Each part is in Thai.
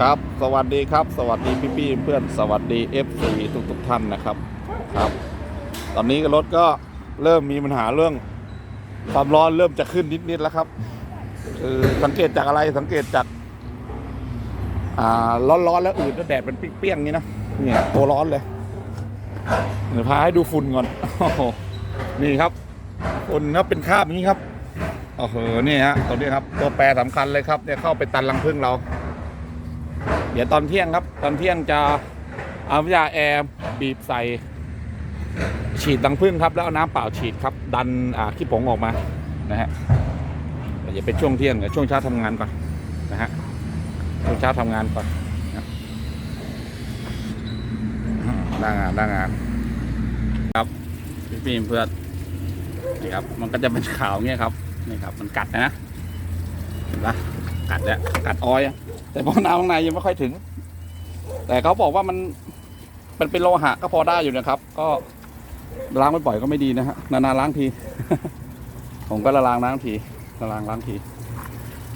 ครับ สวัสดีครับ สวัสดีพี่พี่ๆเพื่อนสวัสดี FC ทุกทุกๆท่านนะครับครับ ตอนนี้รถก็เริ่มมีปัญหาเรื่องความร้อนเริ่มจะขึ้นนิดๆแล้วครับคือสังเกตจากอะไรสังเกตจากอ่าร้อนๆแล้วอืดแล้วแดดเป็นเปรี้ยงๆอย่างนี้นะเนี่ยตัวร้อนเลยเดี๋ยวพาให้ดูฝุ่นก่อนโอ้โหนี่ครับฝุ่นครับเป็นคราบอย่างนี้ครับโอ้โหนี่ฮะตัวนี้ครับ ตัวแปรสำคัญเลยครับเนี่ยเข้าไปตันรังผึ้งเรา เดี๋ยวตอนเที่ยงครับ ตอนเที่ยงจะเอาน้ำยาแอร์บีบใส่ ฉีดรังผึ้งครับ แล้วเอาน้ำเปล่าฉีดครับ ดันอ่าขี้ผงออกมานะฮะเดี๋ยวเป็นช่วงเที่ยงเดี๋ยวช่วงเช้าทำงานก่อนนะฮะช่วงเช้าทำงานก่อนนะหน้างานหน้างานครับพี่พี่เพื่อนนี่ครับ มันก็จะเป็นขาวเงี้ยครับนี่ครับ มันกัดนะเห็นปะกัดแล้วกัดออยอะ แต่พอน้ำข้างในยังไม่ค่อยถึง แต่เขาบอกว่ามันมันเป็นโลหะก็พอได้อยู่นะครับ ก็ล้างไม่บ่อยก็ไม่ดีนะฮะนานๆล้างที ผมก็ละล้างล้างทีละล้างล้างที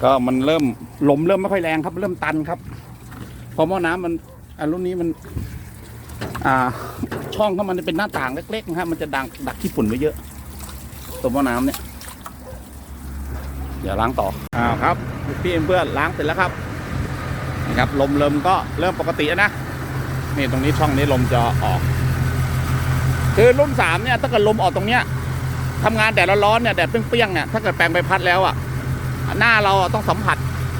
ก็มันเริ่มลมเริ่มไม่ค่อยแรงครับ เริ่มตันครับเพราะหม้อน้ำมันอันรุ่นนี้มัน อ่า ช่องข้ามันเป็นหน้าต่างเล็กๆนะฮะมันจะดังดักขี้ฝุ่นไว้เยอะตัวหม้อน้ำเนี่ย เดี๋ยวล้างต่ออ่าครับพี่เพื่อนล้างเสร็จแล้วครับ นะครับลมเริ่มก็เริ่มปกติแล้วนะนี่ตรงนี้ช่องนี้ลมจะออก คือรุ่นสามเนี่ยถ้าเกิดลมออกตรงเนี้ยทำงานแดดร้อนๆเนี่ยแดดเปรี้ยงๆเนี่ยถ้าเกิดแปลงใบพัดแล้วอะหน้าเราต้องสัมผัส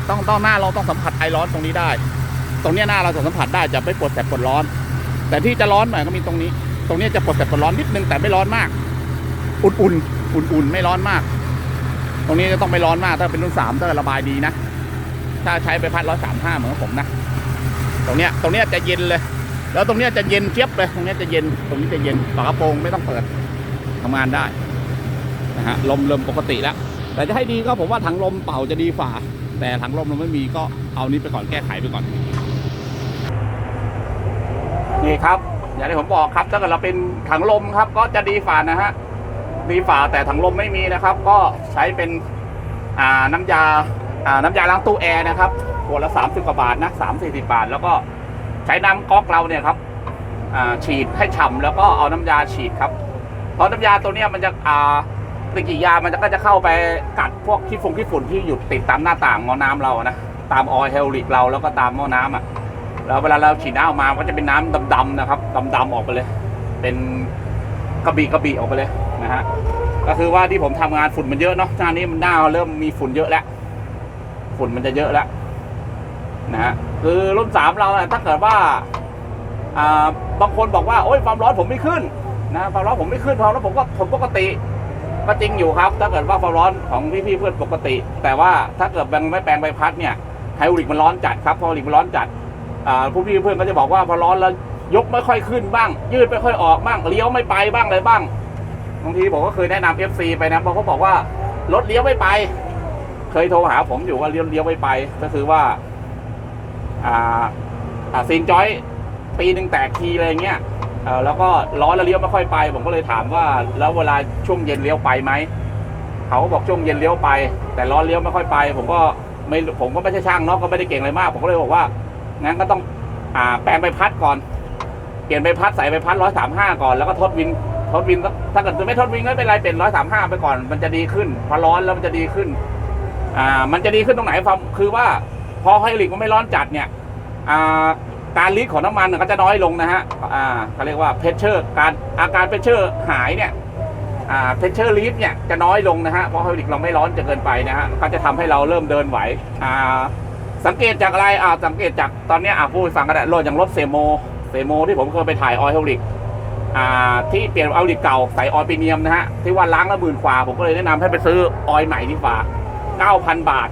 ต้องต้องหน้าเราต้องสัมผัสไอร้อนตรงนี้ได้ ตรงเนี้ยหน้าเราจะสัมผัสได้จะไม่ปวดแสบปวดร้อน แต่ที่จะร้อนหน่อยก็มีตรงนี้ ตรงเนี้ยจะปวดแสบปวดร้อนนิดนึงแต่ไม่ร้อนมาก อุ่นๆอุ่นๆไม่ร้อนมาก ตรงนี้จะต้องไม่ร้อนมากถ้าเป็นรุ่นสามถ้าระบายดีนะ ถ้าใช้ใบพัดร้อยสามห้าเหมือนผมนะ ตรงเนี้ยตรงเนี้ยจะเย็นเลย แล้วตรงเนี้ยจะเย็นเจี๊ยบเลย ตรงเนี้ยจะเย็น ตรงนี้จะเย็นฝากระโปรงไม่ต้องเปิดทำงานได้นะฮะลมเริ่มปกติแล้ว แต่จะให้ดีก็ผมว่าถังลมเป่าจะดีฝ่า แต่ถังลมเราไม่มีก็เอานี้ไปก่อนแก้ไขไปก่อน นี่ครับ อย่างที่ผมบอกครับ ถ้าเกิดเราเป็นถังลมครับ ก็จะดีฝ่านะฮะ ดีฝ่าแต่ถังลมไม่มีนะครับ ก็ใช้เป็นอ่าน้ำยาอ่า น้ำยาล้างตู้แอร์นะครับขวดละสามสิบกว่าบาทนะสามสี่สิบาท แล้วก็ใช้น้ำก๊อกเราเนี่ยครับฉีดให้ฉ่ำแล้วก็เอาน้ำยาฉีดครับเพราะน้ำยาตัวนี้มันจะอ่าปฏิกิริยามันก็จะเข้าไปกัดพวกขี้ฟงขี้ฝุ่นที่อยู่ติดตามหน้าต่างหม้อน้ำเรานะตามออยล์เฮลิกเราแล้วก็ตามหม้อน้ำอะแล้วเวลาเราฉีดน้ำออกมาก็จะเป็นน้ำดำๆนะครับดำๆออกไปเลย เป็นกระบี่กระบี่ออกไปเลยนะฮะก็คือว่าที่ผมทำงานฝุ่นมันเยอะเนาะหน้านี้มันหน้าเริ่มมีฝุ่นเยอะแล้ว ฝุ่นมันจะเยอะแล้วนะฮะคือรุ่นสามเราถ้าเกิดว่าอ่าบางคนบอกว่าโอ้ยความร้อนผมไม่ขึ้นนะความร้อนผมไม่ขึ้นความร้อนผมก็ผมปกติก็จริงอยู่ครับ ถ้าเกิดว่าความร้อนของพี่ๆเพื่อนปกติ แต่ว่าถ้าเกิดแบงไม่แปลงใบพัดเนี่ยไฮดรอลิกมันร้อนจัดครับพอไฮดรอลิกมันร้อนจัดอ่าผู้พี่เพื่อนก็จะบอกว่าพอร้อนแล้วยกไม่ค่อยขึ้นบ้าง ยืดไม่ค่อยออกบ้างเลี้ยวไม่ไปบ้างอะไรบ้างบางทีผมก็เคยแนะนำ FC ไปนะเพราะเขาบอกว่ารถเลี้ยวไม่ไป เคยโทรหาผมอยู่ว่าเลี้ยวเลี้ยวไม่ไป ก็คือว่า อ่าอ่าซีนจอย ปีหนึ่งแตกทีอะไรเงี้ยเออแล้วก็ร้อนแล้วเลี้ยวไม่ค่อยไป ผมก็เลยถามว่า แล้วเวลาช่วงเย็นเลี้ยวไปไหมเขาก็บอกช่วงเย็นเลี้ยวไป แต่ร้อนเลี้ยวไม่ค่อยไป ผมก็ไม่ผมก็ไม่ใช่ช่างเนาะก็ไม่ได้เก่งอะไรมาก ผมก็เลยบอกว่างั้นก็ต้องอ่าแปลงใบพัดก่อน เปลี่ยนใบพัดใส่ใบพัดร้อยสามห้าก่อนแล้วก็ทดวินทดวินถ้าเกิดจะไม่ทดวินก็ไม่เป็นไรเป็นร้อยสามห้าไปก่อน มันจะดีขึ้นพอร้อนแล้วมันจะดีขึ้น อ่ามันจะดีขึ้นตรงไหนฟังคือว่าพอไฮดรอลิกมันไม่ร้อนจัดเนี่ยอ่าการลีดของน้ำมันน่ะก็จะน้อยลงนะฮะอ่าเขาเรียกว่าเพชเชอร์การอาการเพชเชอร์หายเนี่ยอ่าเพชเชอร์ลีดเนี่ยจะน้อยลงนะฮะเพราะไฮดรอลิกเราไม่ร้อนจะเกินไปนะฮะก็จะทำให้เราเริ่มเดินไหวอ่าสังเกตจากอะไรอ่าสังเกตจากตอนนี้อ่าพูดฟังกันได้รถอย่างรถเซโมเซโมที่ผมเคยไปถ่ายออยล์ไฮดรอลิกอ่าที่เปลี่ยนเอาลิเก่าใส่ออยล์ปีเนียมนะฮะที่ว่าล้างละหมื่นกว่าผมก็เลยแนะนำให้ไปซื้อออยล์ใหม่ดีกว่า 9,000 บาท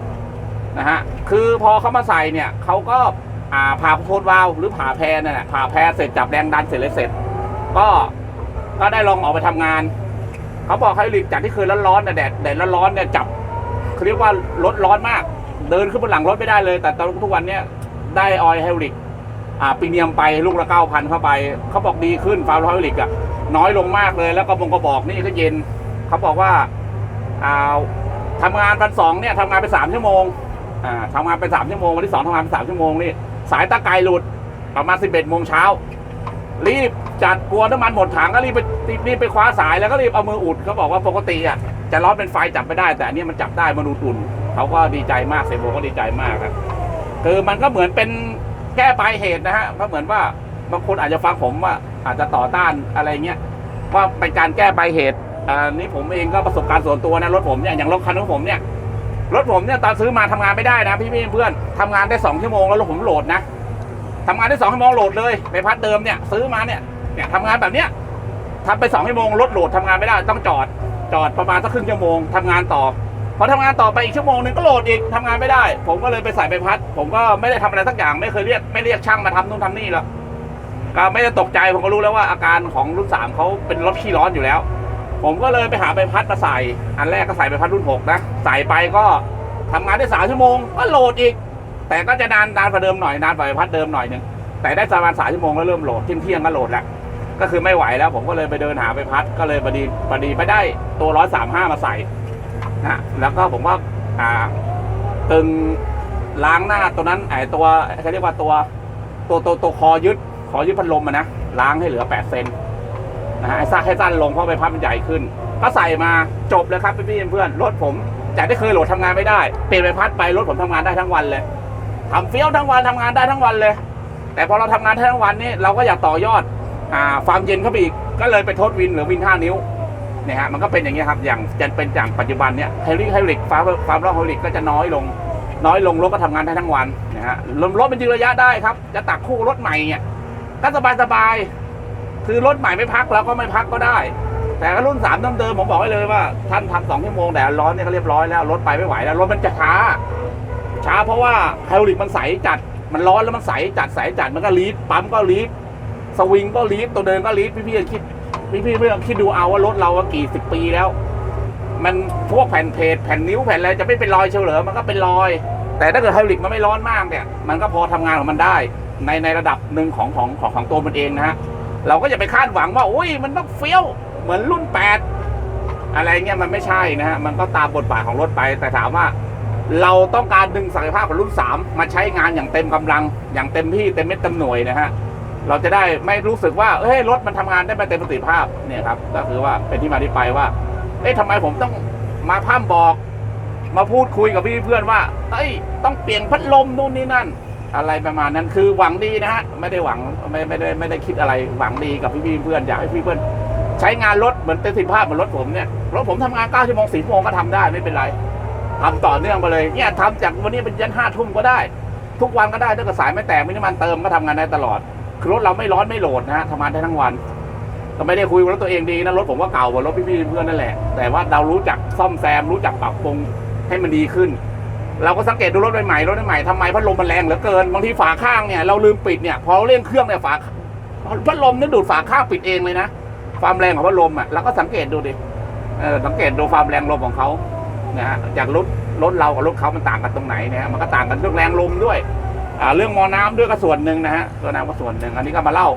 นะฮะคือพอเขามาใส่เนี่ยเขาก็อ่าผ่าโพดวาล์วหรือผ่าแพรนั่นแหละผ่าแพรเสร็จจับแรงดันเสร็จเลยเสร็จ ก็ก็ได้ลองออกไปทำงานเขาบอกให้ลิกจากที่เคยร้อนๆเนี่ยแดดแดดร้อนๆเนี่ยจับเขาเรียกว่ารถร้อนมาก เดินขึ้นบนหลังรถไม่ได้เลย แต่ตอนทุกวันเนี่ยได้ออยล์ไฮดรอลิกอ่าปีเนียมไปลูกละเก้าพันเข้าไปเขาบอกดีขึ้นฟาวล์ไฮดรอลิกอะน้อยลงมากเลยแล้วก็บงกระบอกนี่ก็เย็นเขาบอกว่าอ่า ทำงานวันสองเนี่ยทำงานไปสามชั่วโมงอ่าทำงานไปสามชั่วโมงวันที่สองทำงานไปสามชั่วโมงนี่สายตะไคร่หลุดประมาณ11โมงเช้ารีบจัดกลัวน้ำมันหมดถังก็รีบไปรีบรีบไปคว้าสายแล้วก็รีบเอามืออุดเขาบอกว่าปกติอะจะร้อนเป็นไฟจับไม่ได้ แต่อันนี้มันจับได้มันอุ่นเขาก็ดีใจมากเซโบก็ดีใจมากครับคือมันก็เหมือนเป็นแก้ปลายเหตุนะฮะก็เหมือนว่าบางคนอาจจะฟังผมว่าอาจจะต่อต้านอะไรเงี้ยว่าเป็นการแก้ปลายเหตุ อ่านี่ผมเองก็ประสบการณ์ส่วนตัวนะรถผมเนี่ยอย่างรถคันของผมเนี่ยรถผมเนี่ยตอนซื้อมาทำงานไม่ได้นะพี่พี่เพื่อนทำงานได้สองชั่วโมงแล้วรถผมโหลดนะทำงานได้สองชั่วโมงโหลดเลยไปพัดเดิมเนี่ยซื้อมาเนี่ยเนี่ยทำงานแบบเนี้ยทำไปสองชั่วโมงรถโหลดทำงานไม่ได้ต้องจอดจอดประมาณสักครึ่งชั่วโมงทำงานต่อพอทำงานต่อไปอีกชั่วโมงหนึ่งก็โหลดอีกทำงานไม่ได้ ผมก็เลยไปใส่ใบพัด ผมก็ไม่ได้ทำอะไรสักอย่างไม่เคยเรียกไม่เรียกช่างมาทำนู่นทำนี่หรอกก็ไม่ได้ตกใจผมก็รู้แล้วว่าอาการของรุ่นสามเขาเป็นรถขี้ร้อนอยู่แล้ว ผมก็เลยไปหาใบพัดมาใส่ อันแรกก็ใส่ใบพัดรุ่นหกนะ ใส่ไปก็ทำงานได้สามชั่วโมง ก็โหลดอีก แต่ก็จะนานนานกว่าเดิมหน่อยนานกว่าใบพัดเดิมหน่อยหนึงแต่ได้ประมาณสามชั่วโมงแล้วเริ่มโหลดเที่ยงเที่ยงก็โหลดแล้ว ก็คือไม่ไหวแล้วผมก็เลยไปเดินหาไปพัด ก็เลยพอดีพอดีไปได้ตัวร้อยสามห้ามาใส่นะแล้วก็ผมว่าอ่าตึงล้างหน้าตัวนั้นไอตัวเขาเรียกว่าตัวตัวตัวตัวคอยึดคอยึดพัดลมอะนะล้างให้เหลือแปดเซน นะฮะให้สั้นให้สั้นลงเพราะใบพัดมันใหญ่ขึ้น ก็ใส่มาจบเลยครับพี่ๆเพื่อนรถผมจากที่เคยโหลดทำงานไม่ได้เปลี่ยนใบพัดไปรถผมทำงานได้ทั้งวันเลยทำเฟี้ยวทั้งวันทำงานได้ทั้งวันเลย แต่พอเราทำงานทั้งวันนี่เราก็อยากต่อยอดอ่าความเย็นเข้าไปอีกก็เลยไปทดวินหรือวิน 5 นิ้วเนี่ยฮะมันก็เป็นอย่างนี้ครับอย่างจะเป็นอย่างปัจจุบันเนี่ยไฮริไฮริกฟ้าฟาร้องไฮริกก็จะน้อยลงน้อยลงรถก็ทำงานได้ทั้งวันนะฮะรถรถเป็นยืนระยะได้ครับ จะตักคู่รถใหม่เนี่ยก็สบายสบาย ๆคือรถใหม่ไม่พักเราก็ไม่พักก็ได้ แต่ก็รุ่นสามเดิมๆผมบอกไว้เลยว่า ท่านทำสองชั่วโมงแต่ร้อนเนี่ยก็เรียบร้อยแล้วรถไปไม่ไหวแล้วรถมันจะช้า ช้าเพราะว่าไฮริกมันใสจัดมันร้อนแล้วมันใสจัดใสจัดมันก็ลีดปั๊มก็ลีดสวิงก็ลีดตัวเดินก็ลีดพี่พี่ๆคิดพี่พี่ๆเพื่อนคิดดูเอาว่ารถเรากี่สิบปีแล้ว มันพวกแผ่นเพจแผ่นนิ้วแผ่นอะไรจะไม่เป็นรอยเฉลอมันก็เป็นรอย แต่ถ้าเกิดไฮดรอลิกมันไม่ร้อนมากเนี่ย มันก็พอทำงานของมันได้ในในระดับหนึ่งของของของของตัวมันเองนะฮะ เราก็อย่าไปคาดหวังว่าโอ้ยมันต้องเฟี้ยวเหมือนรุ่นแปดอะไรเงี้ยมันไม่ใช่นะฮะมันก็ตามบทบาทของรถไป แต่ถามว่า เราต้องการดึงศักยภาพของรุ่น 3 มาใช้งานอย่างเต็มกำลัง อย่างเต็มที่เต็มเม็ดเต็มหน่วยนะฮะเราจะได้ไม่รู้สึกว่าเฮ้ยรถมันทำงานได้ไม่เต็มประสิทธิภาพเนี่ยครับก็คือว่าเป็นที่มาที่ไปว่าเอ๊ะทำไมผมต้องมาพร่ำบอก มาพูดคุยกับพี่เพื่อนว่าเอ้ยต้องเปลี่ยนพัดลมนู่นนี่นั่น อะไรประมาณนั้นคือหวังดีนะฮะไม่ได้หวังไม่ไม่ได้ไม่ได้คิดอะไรหวังดีกับพี่ๆเพื่อนอยากให้พี่เพื่อนใช้งานรถเหมือนเต็มสิทธิภาพเหมือนรถผมเนี่ยรถผมทำงาน9ชั่วโมง10ชั่วโมงก็ทำได้ไม่เป็นไรทำต่อเนื่องไปเลยเนี่ยทำจากวันนี้เป็นยันห้าทุ่มก็ได้ ทุกวันก็ได้ถ้ากิดสายไม่แตกไม่น้ำมันเติมก็ทำงานได้ตลอดคือรถเราไม่ร้อนไม่โหลดนะฮะทำงานได้ทั้งวันก็ไม่ได้คุยกับรถตัวเองดีนะรถผมก็เก่ากว่ารถพี่ๆเพื่อนนั่นแหละแต่ว่าเรารู้จักซ่อมแซมรู้จักปรับปรุงให้มันดีขึ้น เราก็สังเกตดูรถใหม่ๆรถใหม่ๆทำไมพัดลมมันแรงเหลือเกินบางทีฝาข้างเนี่ยเราลืมปิดเนี่ยพอเร่งเครื่องเนี่ยฝาพัดลมเนี่ยดูดฝาข้างปิดเองเลยนะความแรงของพัดลมอะเราก็สังเกตดูดิเออสังเกตดูความแรงลมของเขานะฮะจากรถรถเรากับรถเขามันต่างกันตรงไหนนะฮะมันก็ต่างกันเรื่องแรงลมด้วยอ่าเรื่องมอน้ำด้วยก็ส่วนหนึ่งนะฮะตัวน้ำก็ส่วนหนึ่งอันนี้ก็มาเล่า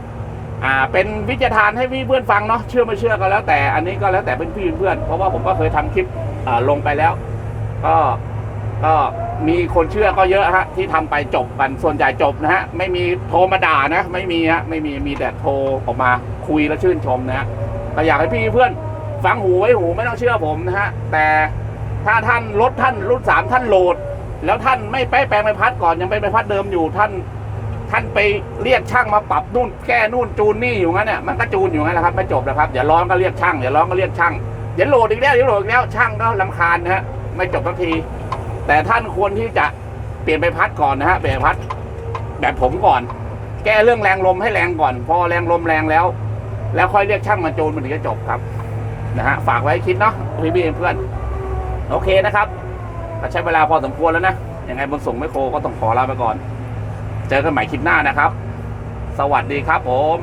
อ่าเป็นวิจารณ์ให้พี่เพื่อนฟังเนาะเชื่อไม่เชื่อก็แล้วแต่อันนี้ก็แล้วแต่เป็นพี่เพื่อนเพราะว่าผมก็เคยทำคลิปอ่าลงไปแล้ว ก็ ก็มีคนเชื่อก็เยอะฮะที่ทำไปจบกันส่วนใหญ่จบนะฮะไม่มีโทรมาด่านะไม่มีฮะไม่มีมีแต่โทรออกมาคุยและชื่นชมนะฮะก็อยากให้พี่เพื่อนฟังหูไว้หูไม่ต้องเชื่อผมนะฮะแต่ถ้าท่านรถท่านรุ่นสามท่านโหลด แล้วท่านไม่ไปแปลงใบพัดก่อนยังเป็นใบพัดเดิมอยู่ท่าน ท่านไปเรียกช่างมาปรับนู่นแก้นู่นจูนนี่อยู่งั้นเนี่ยมันก็จูนอยู่งั้นแหละครับไม่จบนะครับเดี๋ยวร้อนก็เรียกช่างเดี๋ยวร้อนก็เรียกช่างเดี๋ยวโหลดอีกแล้วเดี๋ยวโหลดอีกแล้วช่างก็ลำคาญนะฮะไม่จบสักที แต่ท่านควรที่จะเปลี่ยนใบพัดก่อนนะฮะเปลี่ยนใบพัดแบบผมก่อน แก้เรื่องแรงลมให้แรงก่อน พอแรงลมแรงแล้ว แล้วค่อยเรียกช่างมาจูนมันถึงจะจบครับนะฮะฝากไว้คิดเนาะพี่พี่เพื่อนโอเคนะครับใช้เวลาพอสมควรแล้วนะยังไงบนส่งไม่โครก็ต้องขอลาไปก่อน เจอกันใหม่คลิปหน้านะครับ สวัสดีครับผม